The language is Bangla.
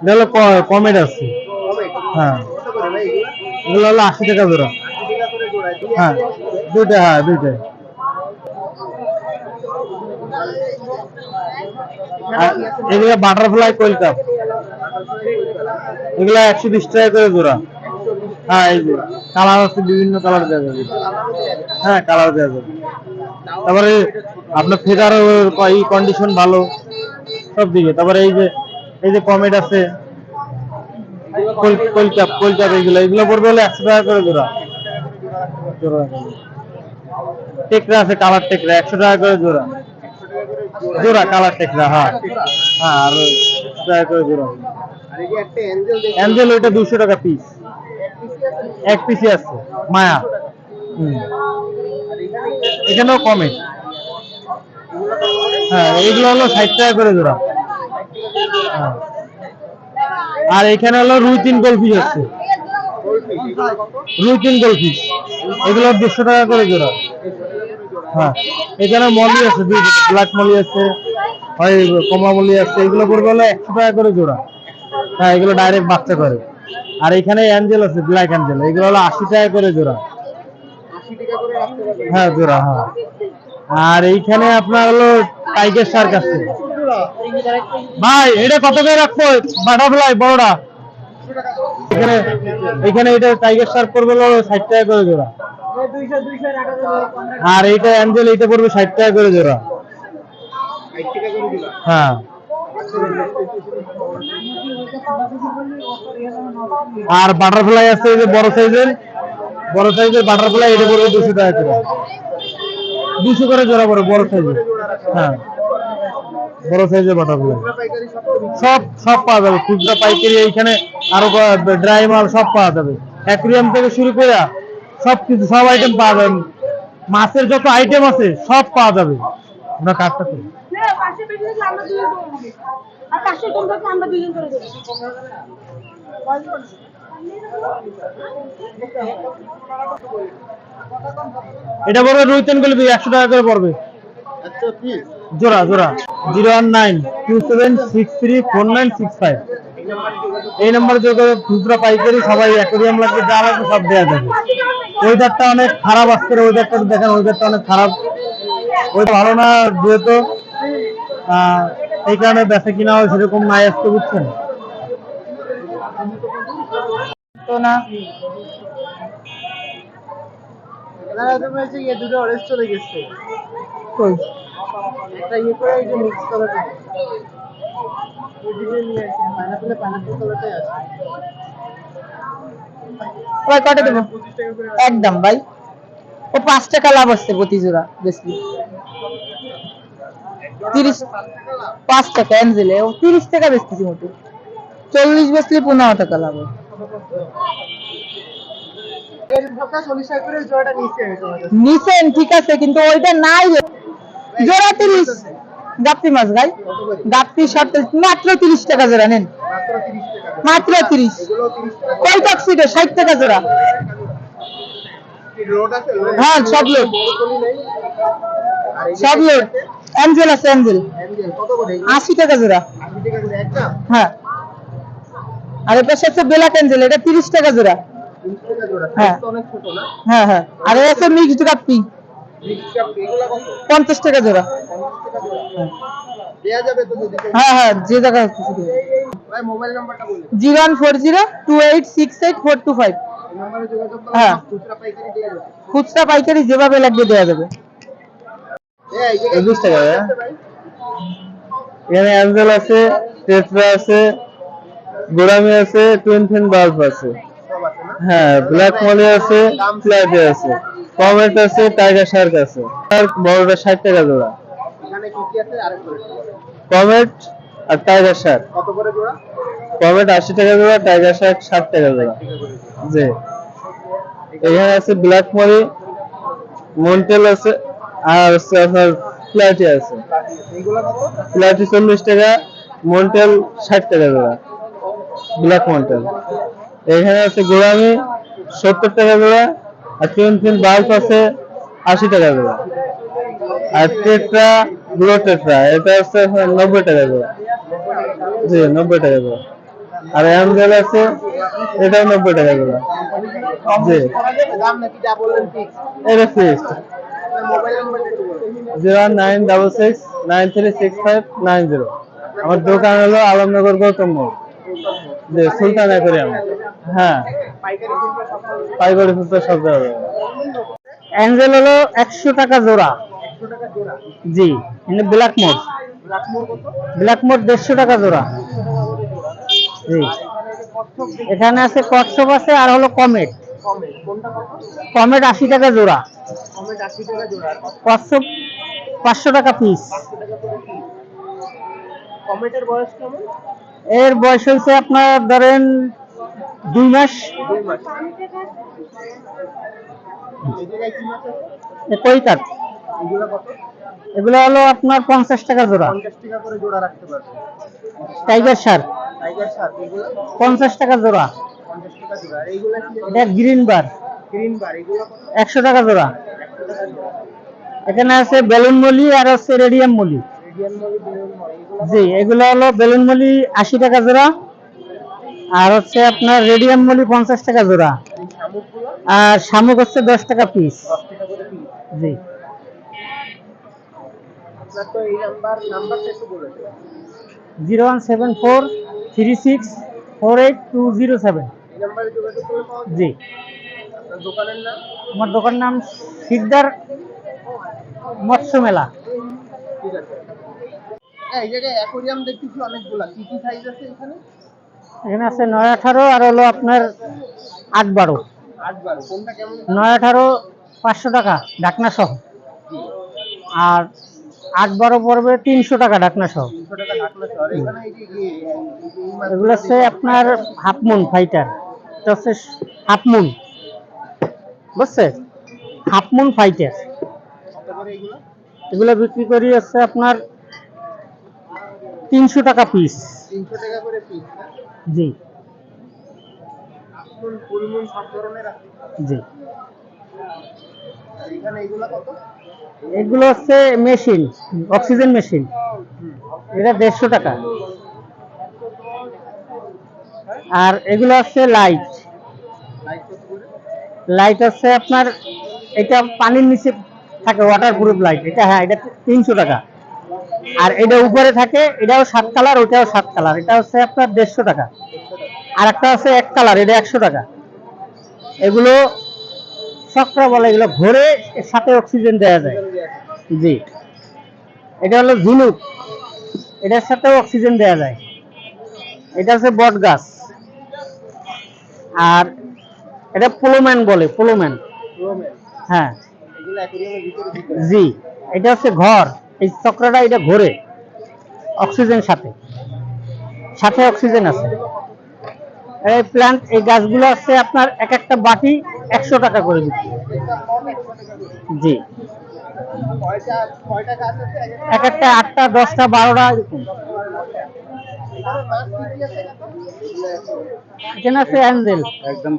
এটা হলো ক- কমেট আছে। হ্যাঁ। এগুলো হলো আশি টাকা জোড়া। হ্যাঁ দুইটা হ্যাঁ দুইটাই। আর এগুলো বাটারফ্লাই কোয়েল কাপ। এগুলো একশো বিশ টাকা করে জোড়া। হ্যাঁ এই যে, কালার আছে বিভিন্ন কালার দেওয়া যাবে। হ্যাঁ কালার দেওয়া যাবে। তারপরে আপনার ফেদার এই কন্ডিশন ভালো সব দিকে তারপরে এই যে এই যে কমেট আছে কলকাপ কলকাপ এইগুলো এগুলো পড়বে হলে একশো টাকা করে জোড়া। জোড়া টেকরা আছে কালার টেকরা, একশো টাকা করে জোড়া। জোড়া কালার টেকরা হ্যাঁ। হ্যাঁ আর টাকা করে জোড়া। অ্যাঞ্জেল ওইটা দুশো টাকা পিস এক পিসই আছে, মায়া। এখানেও কমে হ্যাঁ এইগুলো হলো ষাট টাকা করে জোড়া। আর এখানে হলো রুই তিন গোলফিশ আছে। রুই তিন গোলফিশ। এগুলো দেড়শো টাকা করে জোড়া। হ্যাঁ। এখানে মলি আছে ব্ল্যাক মলি আছে, হয় কমলা মলি আছে, এগুলো পড়বে হলো একশো টাকা করে জোড়া। হ্যাঁ এগুলো ডাইরেক্ট বাচ্চা করে। আর এখানে অ্যাঞ্জেল আছে, ব্ল্যাক অ্যাঞ্জেল। এগুলো হলো আশি টাকা করে জোড়া। হ্যাঁ জোড়া হ্যাঁ। আর এইখানে আপনার হলো টাইগার শার্ক আছে। ভাই, এটা কত করে রাখব? বাটারফ্লাই বড়টা। এখানে এখানে এটা টাইগার শার্ক পড়বে হলো ষাট টাকা করে জোড়া। আর এইটা অ্যাঞ্জেল এইটা পড়বে ষাট টাকা করে জোড়া। হ্যাঁ। আর বাটারফ্লাই আছে এই যে বড় সাইজের বড় সাইজের বাটারফ্লাই এটা পড়বে দুশো টাকা করে। দুশো করে জোড়া পড়ে বড় সাইজের হ্যাঁ। বড় সাইজের বাটারফ্লাই সব সব পাওয়া যাবে। খুচরা পাইকারি এইখানে আরও ড্রাই মাল সব পাওয়া যাবে। অ্যাকুরিয়াম থেকে শুরু করে সব কিছু সব আইটেম পাওয়া যাবে। মাছের যত আইটেম আছে, সব পাওয়া যাবে। আমরা কাজটা করি। এটা পড়বে রুই তেন গেলে একশো টাকা করে পড়বে। জোড়া জোড়া। Zero one nine two seven six three four nine six five. এই নম্বরে খুচরা পাইকারি সবাই অ্যাকোরিয়াম লাগবে যা লাগবে সব দেওয়া যাবে। ওয়েদারটা অনেক খারাপ আজকের ওয়েদারটা দেখেন ওয়েদারটা অনেক খারাপ। ভালো না যেহেতু এই কারণে বেচা কিনা হয় সেরকম নাই আসতে বুঝছেন? তো না। দুটো অরেঞ্জ চলে গেছে। কই? একটা ইয়ে করে এই যে মিক্স ভাই কটা দেবো? করে একদম ভাই। ও পাঁচ টাকা লাভ আসছে প্রতি জোড়া বেশি তিরিশ পাঁচ টাকা এনজেলে। ও তিরিশ টাকা বেচতেছি মোটে। চল্লিশ বেচলে পনেরো টাকা লাভ। নিছেন ঠিক আছে কিন্তু ওইটা নাই। জোড়া তিরিশ। গাপ্পি মাছ ভাই। গাপ্পি শর্ট মাত্র তিরিশ টাকা জোড়া, নেন। মাত্র তিরিশ। কই টক্সিডো ষাট টাকা জোড়া। হ্যাঁ সব যে সব লোড। অ্যাঞ্জেল আছে, অ্যাঞ্জেল। আশি টাকা জোড়া। হ্যাঁ। আর এটা হচ্ছে ব্ল্যাক অ্যাঞ্জেল, এটা তিরিশ টাকা জোড়া। হ্যাঁ। হ্যাঁ হ্যাঁ। আর এটা মিক্সড গাপ্পি। পঞ্চাশ টাকা জোড়া। হ্যাঁ হ্যাঁ যে জায়গায় zero one four zero two eight six eight four two five. হ্যাঁ। খুচরা পাইকারি যেভাবে লাগবে দেওয়া যাবে। একুশ টাকা এখানে অ্যাঞ্জেল আছে, টেট্রা আছে, গোরামি আছে ফিন বাল্ব আছে। হ্যাঁ ব্ল্যাক মলি আছে, ফ্ল্যাটে আছে। কমেট আছে টাইগার শার্ক আছে। শার্ক বড়টা ষাট টাকা জোড়া। এখানে কি কি আছে? আরেক করে কমেট আর টাইগার শার্ক। কত করে জোড়া? কমেট আশি টাকা জোড়া টাইগার শার্ক ষাট টাকা জোড়া। জি। এখানে আছে ব্ল্যাক মরি মন্টেল আছে আর হচ্ছে আপনার ফ্ল্যাটি আছে। এইগুলো কত? ফ্ল্যাটি চল্লিশ টাকা মন্টেল ষাট টাকা জোড়া। ব্ল্যাক মন্টেল। এখানে আছে গোড়ামি সত্তর টাকা জোড়া আর ফিন বাল্ব আছে আশি টাকা জোড়া আর টেট্রা, ব্লু টেট্রা, এটা হচ্ছে নব্বই টাকা জোড়া জি, নব্বই টাকা জোড়া আর অ্যাঞ্জেল আছে, এটাও নব্বই টাকা করে। জি। করা এটা fixed zero nine double six nine three six five nine zero আমার দোকান হলো আলমনগর গৌতম মোড়। যে সুলতান অ্যাকোরিয়াম হ্যাঁ। পাইকারি সব দেওয়া যাবে। অ্যাঞ্জেল হলো একশো টাকা জোড়া। জি এখানে ব্ল্যাক মোড ব্ল্যাক মোড দেড়শো টাকা জোড়া। জি। এখানে আছে কচ্ছপ আছে আর হলো কমেট। কমেট আশি টাকা জোড়া। কচ্ছপ পাঁচশো টাকা পিস। এর বয়স হয়েছে আপনার ধরেন দুই মাস। দুই মাস এই জায়গায় কি মাছ আছে এ কই কাঠ এগুলো হলো আপনার পঞ্চাশ টাকা জোড়া টাইগার সার পঞ্চাশ টাকা জোড়া। এটা গ্রিন বার। একশো টাকা জোড়া। এখানে আছে বেলুন মলি আর হচ্ছে রেডিয়াম মলি। জি এগুলো হলো বেলুন মলি আশি টাকা জোড়া। আর হচ্ছে আপনার রেডিয়াম মলি পঞ্চাশ টাকা জোড়া। আর শামুক হচ্ছে দশ টাকা পিস জি। Zero one seven four three six four eight two zero seven. জি। আপনার দোকানের নাম আমার শিকদার মৎস্য মেলা। এই জায়গায় অ্যাকোরিয়াম দেখতেছি অনেকগুলা। কি কি সাইজ আছে এখানে? এখানে আছে নয় আঠারো আর হলো আপনার আট বারো। নয় আঠারো, পাঁচশো টাকা ঢাকনা সহ। আর আট বারো পড়বে তিনশো টাকা ঢাকনা সহ। এগুলো হচ্ছে আপনার হাফ মুন ফাইটার। এটা হচ্ছে হাফ মুন। বুঝছে? Half moon fighter. এগুলো বিক্রি করি হচ্ছে আপনার তিনশো টাকা পিস তিনশো টাকা করে পিস জি। ফুলমুন সব ধরনের আছে? জি। এখানে এগুলো কত? এগুলো হচ্ছে মেশিন অক্সিজেন মেশিন এটা দেড়শো টাকা। আর এগুলো হচ্ছে লাইট লাইট হচ্ছে আপনার এটা পানির নিচে থাকে ওয়াটার প্রুফ লাইট এটা হ্যাঁ এটা তিনশো টাকা। আর এটা উপরে থাকে, এটাও সাত কালার ওটাও সাত কালার। এটা হচ্ছে আপনার দেড়শো টাকা। আর একটা হচ্ছে এক কালার, এটা একশো টাকা। এগুলো চক্র বলে এগুলো ঘোরে সাথে অক্সিজেন দেওয়া যায়। জি। এটা হলো ঝিনুক। এটার সাথেও অক্সিজেন দেওয়া যায়। এটা হচ্ছে বট গাছ। আর এটা পোলোম্যান বলে, পোলোম্যান। হ্যাঁ। জি। এটা হচ্ছে ঘর। এই চক্রটা এটা ঘোরে অক্সিজেন সাথে। সাথে অক্সিজেন আছে। এই প্ল্যান্ট এই গাছগুলো আছে আপনার এক একটা বাটি একশো টাকা করে দিচ্ছি জি। এক একটা আটটা, দশটা, বারোটা এরকম। এখানে আছে? অ্যাঞ্জেল একদম